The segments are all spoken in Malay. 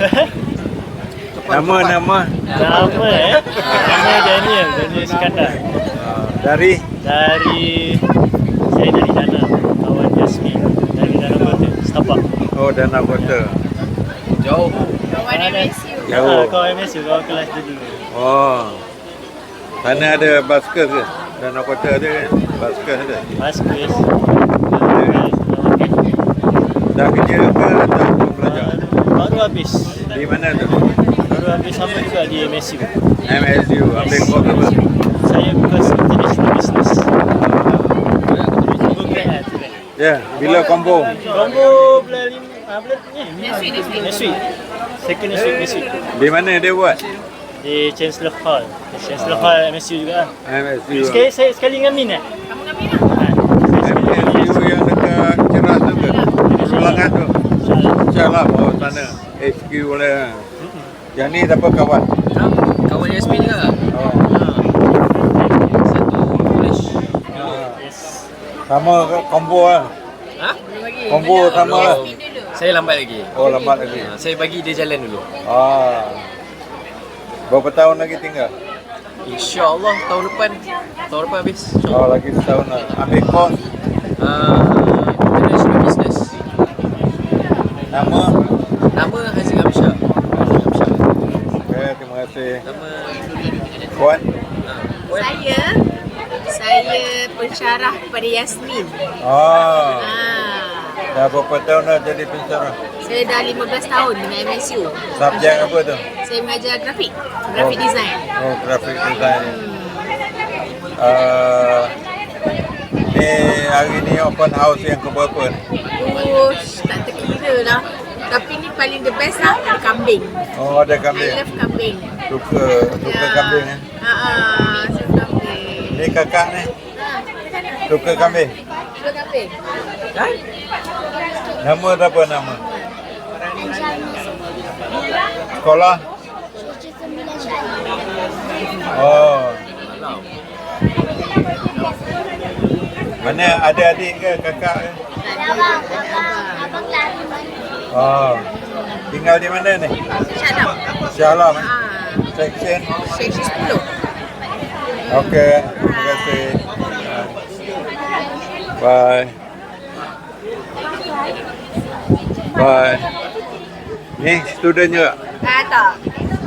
Nama nama Nama eh? Nama Daniel, Daniel Iskandar. uh, dari Dari saya dari Dana, kawan Jasmine dari Dana Kota, Setapak. oh Danau Kota. Jauh. Kawan MSU. Jauh. Ah, kawan MSU, kawan kelas dulu. Oh. Sana ada basker ke? Danau Kota ada kan? Basker ada. Chris. Dah kerja ke? Baru habis. Di mana tu? Baru habis sama juga di MSU. MSU. Ambil kau ke apa? Saya bukan international business. Lah, tu kan. Ya, bila combo? Combo bulan lima, ah, bulan ni. Next week, next week. Second next week, next week. Di mana dia buat? Di Chancellor Hall. Di Chancellor Hall MSU juga. MSU. Sekali, saya sekali dengan Min eh? Kamu dengan Mina? Ha, saya sekali dengan Min. MSU yang dekat Ceras tu ke? Sebelah tu. InsyaAllah oh sana. HQ boleh. Yang ni siapa kawan? Ha? Kawan Yasmin ke? Oh. Satu college. Yes. Sama ke combo lah. Ha? Combo sama lah. Saya lambat lagi. Oh lambat lagi. Ha, saya bagi dia jalan dulu. Ah. Berapa tahun lagi tinggal? InsyaAllah tahun depan. Tahun depan habis. Oh lagi setahun lah. Ambil kos. Uh, international business. Nama? Nama kasih. Nama Puan? ha, Puan. Saya, saya pensyarah kepada Yasmin. Ah. Ah, Dah berapa tahun dah jadi pensyarah? saya dah 15 tahun dengan MSU. Subjek apa tu? Saya mengajar grafik, grafik design. Oh, graphic design. Uh, ni hari ni open house yang keberapa ni? Ush, tak terkira lah. Tapi ni paling the best lah, ada kambing. Oh, ada I kambing. love kambing. Suka, suka Ya. kambing eh. Ha ah, suka kambing. Ni kakak ni, Ha, suka kambing. suka kambing. Kan? Nama apa nama? Sekolah? Oh. Mana ada adik ke kakak ke? Oh. Tinggal di mana ni? Syadam. Shah Alam eh? Section? seksi 10. Okey, terima kasih. Bye. Bye. Ni student juga? Ah, tak.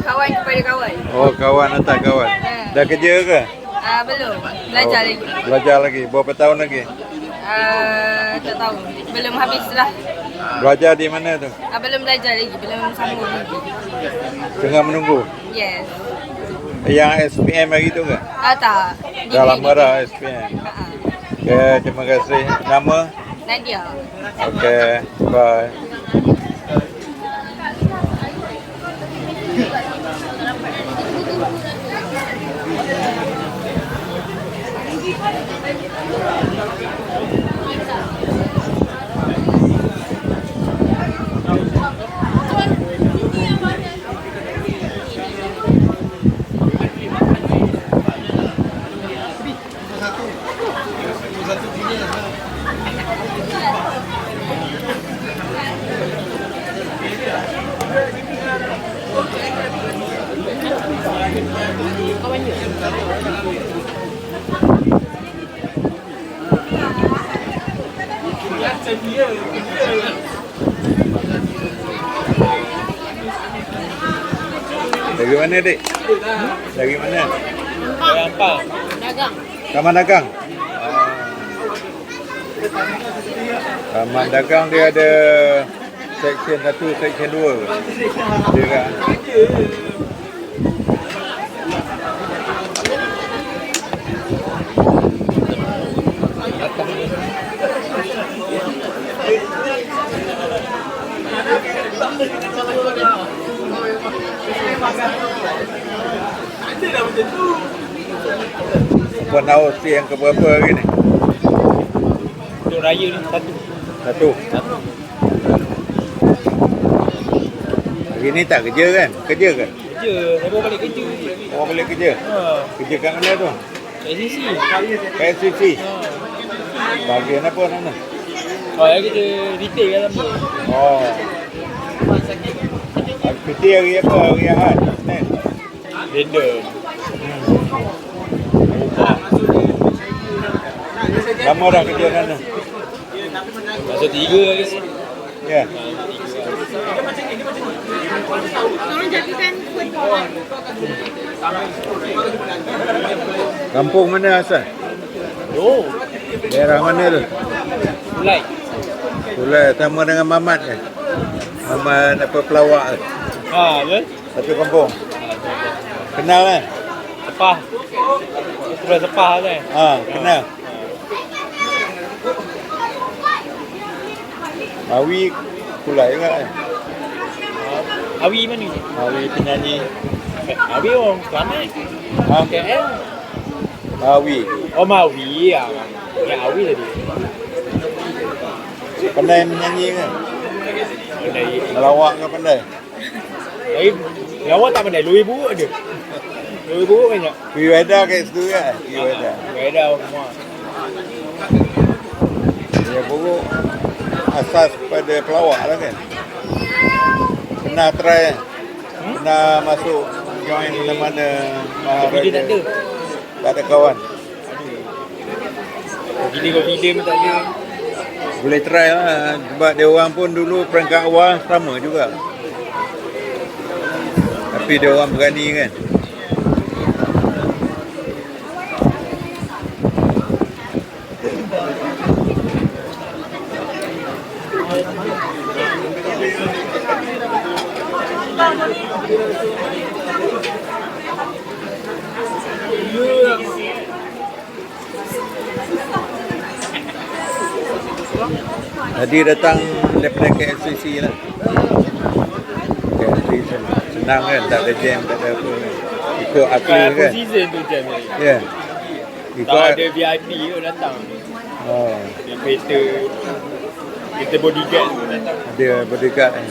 Kawan kepada kawan. Oh, kawan hantar kawan. Dah kerja ke? Ah, belum. Belajar Oh, lagi. Belajar lagi. Berapa tahun lagi? Ah, tak tahu. Belum habis lah. Belajar di mana tu? Ah, belum belajar lagi. Belum sambung lagi. Tengah menunggu. Yes. Yang SPM hari tu ke? Ah, tak. Dah lama dah SPM. Ah, ah. Okey, terima kasih. Nama? Nadia. Okey, bye. Dari mana, Dik? Dari mana? Gampang. Dagang. Taman Dagang. Taman Dagang dia ada section 1, section 2 ke? Dia kan? Open house yang keberapa hari ni? Untuk raya ni satu. Satu. Hari ni tak kerja kan? Kerja ke? Kerja, bawa balik kerja. Orang boleh kerja? Ha, Kerja kat mana tu? SCC. KSCC. Ha. Bahagian apa nama? Oh, yang kita retail kat tu. Oh. Cuti hari apa? Hari Ahad. Senin. Benda. Lama dah kerja sana. Masa tiga lagi. Ya. Tolong jadikan kuih. Kampung mana asal? Oh, Daerah mana tu? mulai. Pula sama dengan Mamat ke? Mamat apa pelawak tu? Ha, betul? Satu kampung. Kenal kan? Sepah. Sudah sepah kan? Ha, kenal. Awi pula juga kan? Awi mana ni? Awi penyanyi. Awi orang Selamat. Ha? KL. Awi. Oh, Mawi ya. Ya, Awi tadi. Pandai menyanyi kan? Pandai. Melawak ke pandai? Tapi, lawan tak pandai. Lui buruk ada. Lui buruk banyak. Piweda kat situ kan? Piweda. Beda semua. Dia buruk asas pada pelawak lah kan? Pernah try kan? Pernah masuk join mana-mana Tapi dia tak ada. Tak ada kawan. Bila kau film tak ada. Boleh try lah sebab dia orang pun dulu perangkat awal sama juga. Tapi dia orang berani kan. Tadi datang daripada KLCC lah. KLCC senang kan, tak ada jam, tak ada apa. Ikut aku Bukan kan. season tu jam ni. Ya. Tak Ikut ada VIP tu datang. oh, Dia kereta kereta bodyguard tu datang. ada bodyguard kan.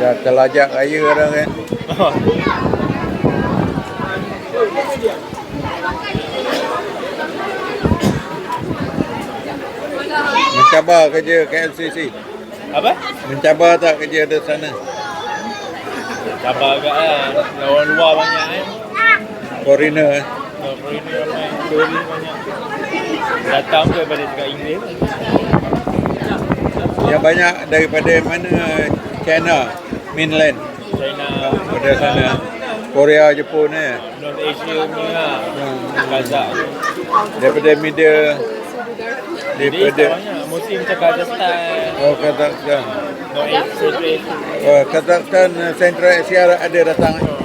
Dah terlajak raya orang kan. Mencabar kerja KLCC. Apa? Mencabar tak kerja di sana? Sabar agak kan. Orang luar banyak kan. Foreigner. Orang foreigner ramai. Tourist banyak. Datang ke pada cakap Inggeris. Yang banyak daripada mana China, mainland. China, Pada sana. Korea, Jepun eh. North Asia punya lah. Kazak. Daripada media Jadi daripada banyak. Mesti macam Kazakhstan. oh Kazakhstan. Oh, Kazakhstan Central Asia ada datang. eh?